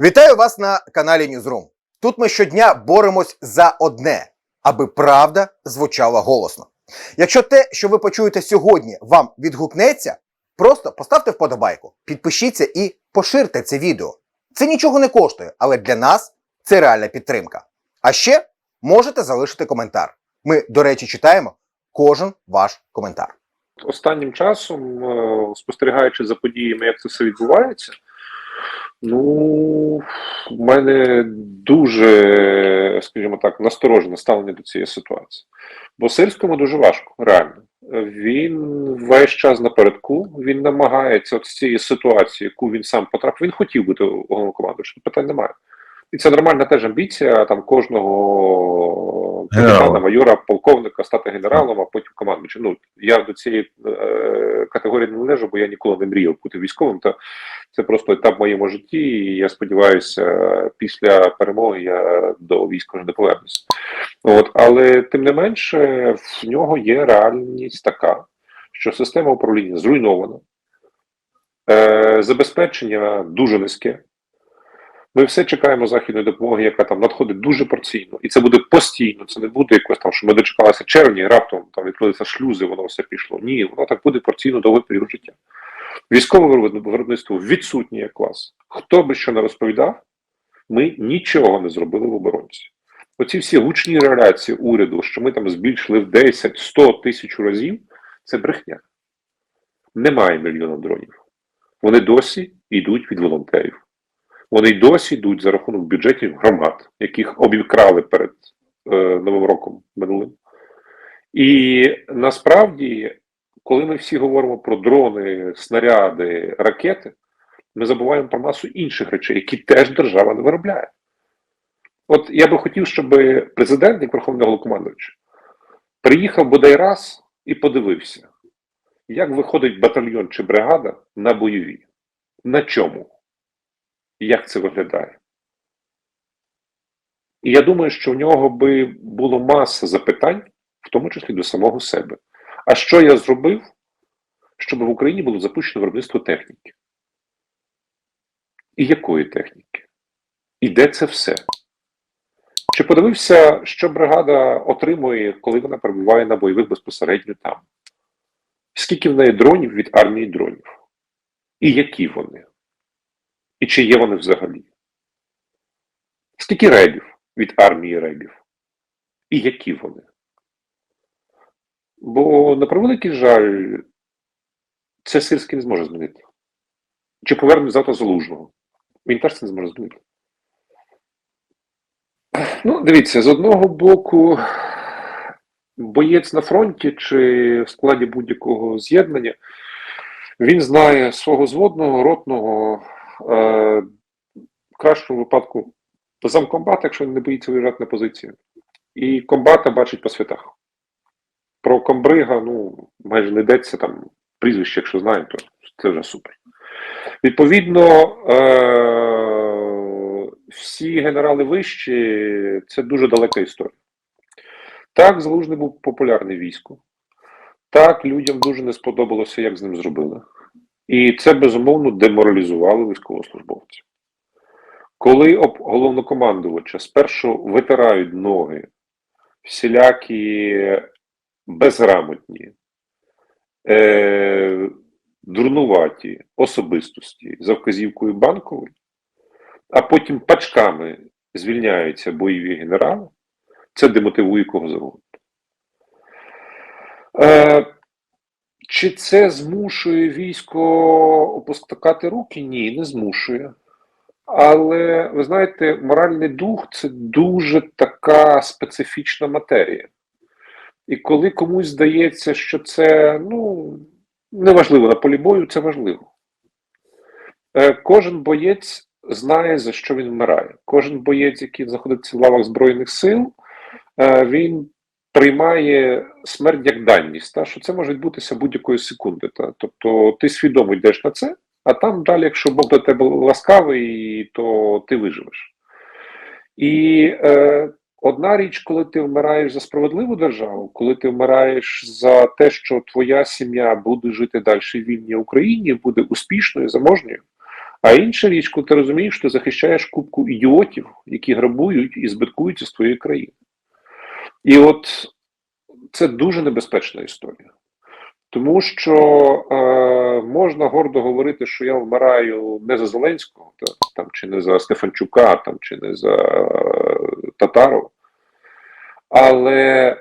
Вітаю вас на каналі Ньюзрум. Тут ми щодня боремось за одне, аби правда звучала голосно. Якщо те, що ви почуєте сьогодні, вам відгукнеться, просто поставте вподобайку, підпишіться і поширте це відео. Це нічого не коштує, але для нас це реальна підтримка. А ще можете залишити коментар. Ми, до речі, читаємо кожен ваш коментар. останнім часом, е, спостерігаючи за подіями, як це все відбувається, ну, в мене дуже, скажімо так, насторожене ставлення до цієї ситуації. Бо сельському дуже важко, реально. Він весь час напередку, він намагається от з цієї ситуації, яку він сам потрапив, він хотів бути головнокомандуючим, питань немає. І це нормальна теж амбіція там кожного капітана, майора, полковника стати генералом, а потім командуючим. Ну я до цієї е, категорії не належу, бо я ніколи не мріяв бути військовим. Та це просто етап в моєму житті. І я сподіваюся, після перемоги я до війська вже не повернуся. От, але тим не менше, в нього є реальність така, що система управління зруйнована, е, забезпечення дуже низьке. Ми все чекаємо західної допомоги, яка там надходить дуже порційно, і це буде постійно. Це не буде якось там, що ми дочекалися червні, раптом там відкрилися шлюзи, воно все пішло. Ні, воно так буде порційно довгий період життя. Військове виробни- виробництво відсутнє як клас. Хто би що не розповідав, ми нічого не зробили в оборонці. Оці всі гучні реляції уряду, що ми там збільшили в 10, 100 тисяч разів, це брехня. Немає мільйона дронів. Вони досі йдуть від волонтерів. Вони й досі йдуть за рахунок бюджетів громад, яких обікрали перед е, Новим роком минулим. І насправді, коли ми всі говоримо про дрони, снаряди, ракети, ми забуваємо про масу інших речей, які теж держава не виробляє. От я би хотів, щоб президент, як Верховний Головнокомандуючий, приїхав бодай раз і подивився, як виходить батальйон чи бригада на бойові. На чому? Як це виглядає. І я думаю, що в нього би було маса запитань, в тому числі до самого себе. А що я зробив, щоб в Україні було запущено виробництво техніки? І якої техніки? І де це все? Чи подивився, що бригада отримує, коли вона перебуває на бойових безпосередньо там? Скільки в неї дронів від армії дронів? І які вони? І чи є вони взагалі? Скільки ребів від армії ребів? І які вони? Бо, на превеликий жаль, це Сирський не зможе змінити. Чи поверне завтра залужного? Він теж це не зможе змінити. Ну, дивіться, з одного боку, боєць на фронті чи в складі будь-якого з'єднання, він знає свого зводного, ротного, в кращому випадку замкомбата, якщо не боїться виїжджати на позицію. І комбата бачить по святах. Про комбрига, ну, майже не йдеться там прізвище, якщо знає, то це вже супер. Відповідно, е- всі генерали вищі це дуже далека історія. Так, Залужний був популярний в війську. Так, людям дуже не сподобалося, як з ним зробили. І це безумовно деморалізувало військовослужбовців. Коли об головнокомандувача спершу витирають ноги, всілякі безграмотні, е, дурнуваті особистості за вказівкою банкової, а потім пачками звільняються бойові генерали, це демотивує кого завгодно. Е, чи це змушує військо опускати руки? Ні, не змушує. Але ви знаєте, моральний дух це дуже така специфічна матерія. І коли комусь здається, що це ну, неважливо на полі бою, це важливо. Е, Кожен боєць знає, за що він вмирає. Кожен боєць, який знаходиться в лавах Збройних сил, е, він приймає смерть як даність, та, що це може відбутися будь-якої секунди. Та. Тобто ти свідомо йдеш на це, а там далі, якщо Бог до тебе ласкавий, то ти виживеш. І е, одна річ, коли ти вмираєш за справедливу державу, коли ти вмираєш за те, що твоя сім'я буде жити далі в вільній Україні, буде успішною, заможньою. А інша річ, коли ти розумієш, що ти захищаєш кубку ідіотів, які грабують і збиткуються з твоєї країни. І от це дуже небезпечна історія. Тому що е, можна гордо говорити, що я вмираю не за Зеленського, та, там, чи не за Стефанчука, там, чи не за е, Татарова. Але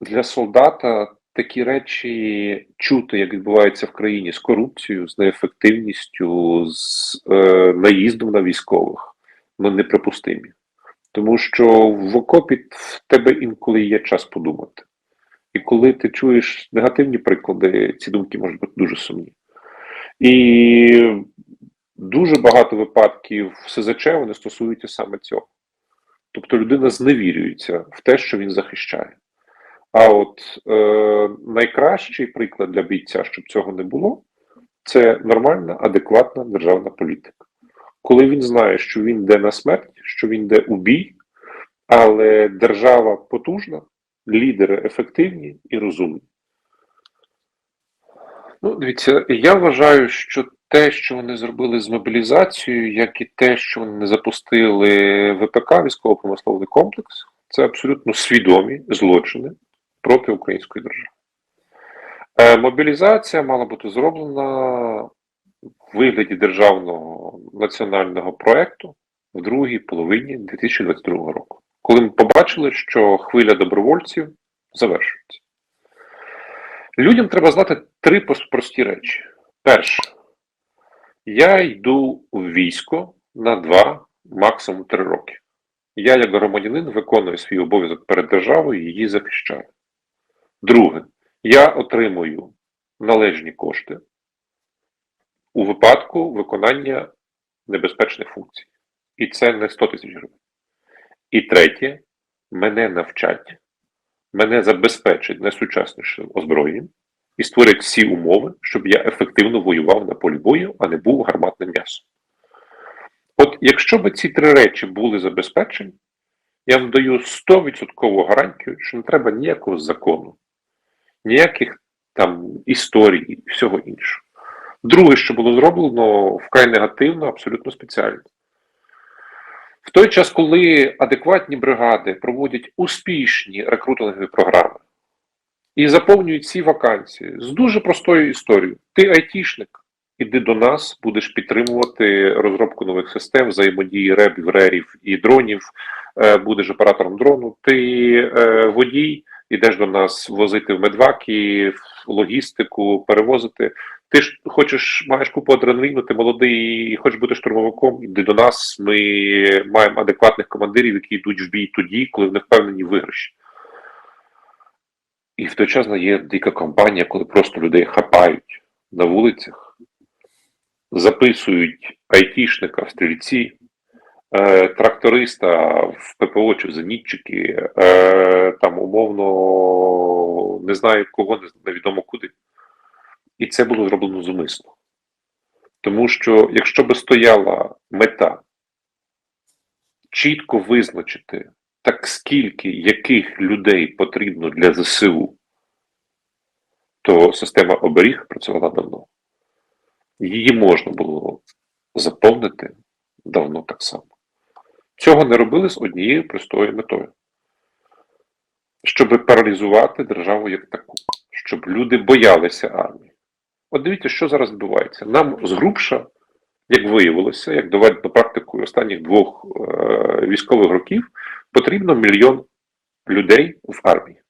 для солдата такі речі чути, як відбувається в країні з корупцією, з неефективністю, з е, наїздом на військових, ну неприпустимі. Тому що в окопі в тебе інколи є час подумати. І коли ти чуєш негативні приклади, ці думки можуть бути дуже сумні. І дуже багато випадків СЗЧ вони стосуються саме цього. Тобто людина зневірюється в те, що він захищає. А от е, найкращий приклад для бійця, щоб цього не було, це нормальна, адекватна державна політика. Коли він знає, що він йде на смерть, що він йде у бій, але держава потужна, лідери ефективні і розумні. Ну, дивіться, я вважаю, що те, що вони зробили з мобілізацією, як і те, що вони запустили ВПК, військово-промисловий комплекс, це абсолютно свідомі злочини проти української держави. Е, мобілізація мала бути зроблена в вигляді державного національного проєкту в другій половині 2022 року, коли ми побачили, що хвиля добровольців завершується. Людям треба знати три прості речі. Перше, я йду в військо на два, максимум три роки. Я, як громадянин, виконую свій обов'язок перед державою і її захищаю. Друге, я отримую належні кошти у випадку виконання небезпечних функцій. І це не 100 тисяч гривень. І третє, мене навчать, мене забезпечать найсучаснішим озброєнням і створять всі умови, щоб я ефективно воював на полі бою, а не був гарматним м'ясом. От якщо б ці три речі були забезпечені, я вам даю 100% гарантію, що не треба ніякого закону, ніяких там історій і всього іншого. Друге, що було зроблено вкрай негативно, абсолютно спеціально. В той час, коли адекватні бригади проводять успішні рекрутингові програми і заповнюють ці вакансії з дуже простою історією. Ти айтішник, іди до нас, будеш підтримувати розробку нових систем, взаємодії ребів, рерів і дронів, е, будеш оператором дрону, ти е, водій, ідеш до нас возити в медваки, в логістику, перевозити. Ти ж хочеш, маєш купу адреналіну, ти молодий, хочеш бути штурмовиком, іди до нас. Ми маємо адекватних командирів, які йдуть в бій тоді, коли вони впевнені виграші. І в той час є дика компанія, коли просто людей хапають на вулицях, записують айтішника в стрільці, е, тракториста в ППО чи в зенітчики, е, там умовно не знаю кого, невідомо куди. І це було зроблено зумисно. Тому що якщо би стояла мета чітко визначити, так скільки яких людей потрібно для ЗСУ, то система оберіг працювала давно. Її можна було заповнити давно так само. Цього не робили з однією простою метою. Щоб паралізувати державу як таку, щоб люди боялися армії. От дивіться, що зараз відбувається. Нам згрубша, як виявилося, як доведено практикою останніх двох е, військових років, потрібно мільйон людей в армії.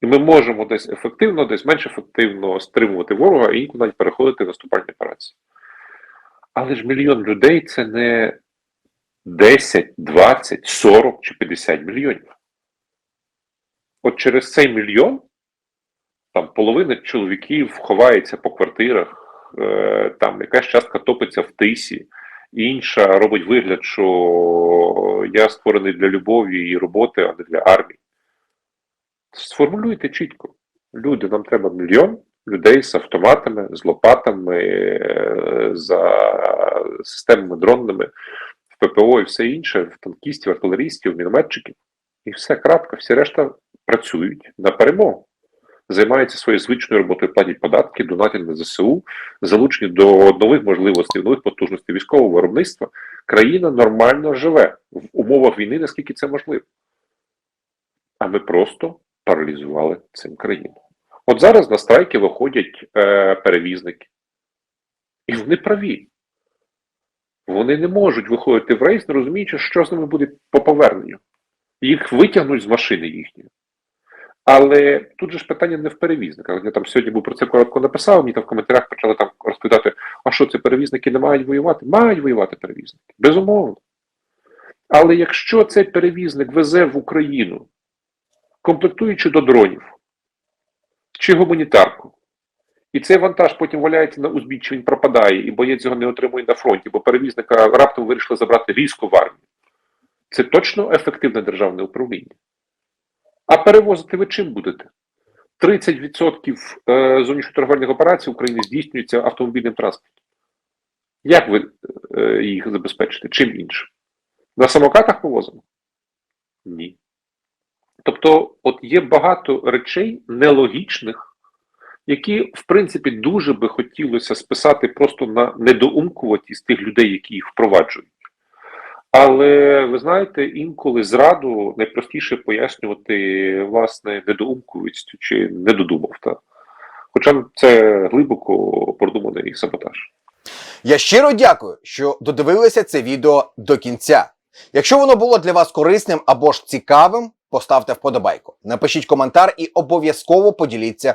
І ми можемо десь ефективно, десь менш ефективно стримувати ворога і навіть переходити в наступальні операції. Але ж мільйон людей це не 10, 20, 40 чи 50 мільйонів. От через цей мільйон там половина чоловіків ховається по квартирах, е, там якась частка топиться в тисі, інша робить вигляд, що я створений для любові і роботи, а не для армії. Сформулюйте чітко. Люди, нам треба мільйон людей з автоматами, з лопатами, е, за системами дронними, в ППО і все інше, в танкістів, артилерістів, мінометчиків. І все, крапка. Всі решта працюють на перемогу. Займаються своєю звичною роботою, платять податки, донатять на ЗСУ, залучені до нових можливостей, нових потужностей військового виробництва. Країна нормально живе в умовах війни, наскільки це можливо. А ми просто паралізували цим країну. От зараз на страйки виходять е, перевізники. І вони праві. Вони не можуть виходити в рейс, не розуміючи, що з ними буде по поверненню. Їх витягнуть з машини їхньої. Але тут же ж питання не в перевізниках. Я там сьогодні був про це коротко написав, мені там в коментарях почали там розповідати, а що це перевізники не мають воювати? Мають воювати перевізники. Безумовно. Але якщо цей перевізник везе в Україну, комплектуючи до дронів чи гуманітарку, і цей вантаж потім валяється на узбіччі, він пропадає, і боєць його не отримує на фронті, бо перевізника раптом вирішили забрати військо в армію. Це точно ефективне державне управління. А перевозити ви чим будете? 30% е, зовнішньоторговельних операцій в Україні здійснюється автомобільним транспортом. Як ви е, їх забезпечите? Чим іншим? На самокатах повозимо? Ні. Тобто, от є багато речей нелогічних, які, в принципі, дуже би хотілося списати просто на недоумкуватість тих людей, які їх впроваджують. Але ви знаєте, інколи зраду найпростіше пояснювати власне недоумкувістю чи недодумав. Та? Хоча це глибоко продуманий саботаж. Я щиро дякую, що додивилися це відео до кінця. Якщо воно було для вас корисним або ж цікавим, поставте вподобайку, напишіть коментар і обов'язково поділіться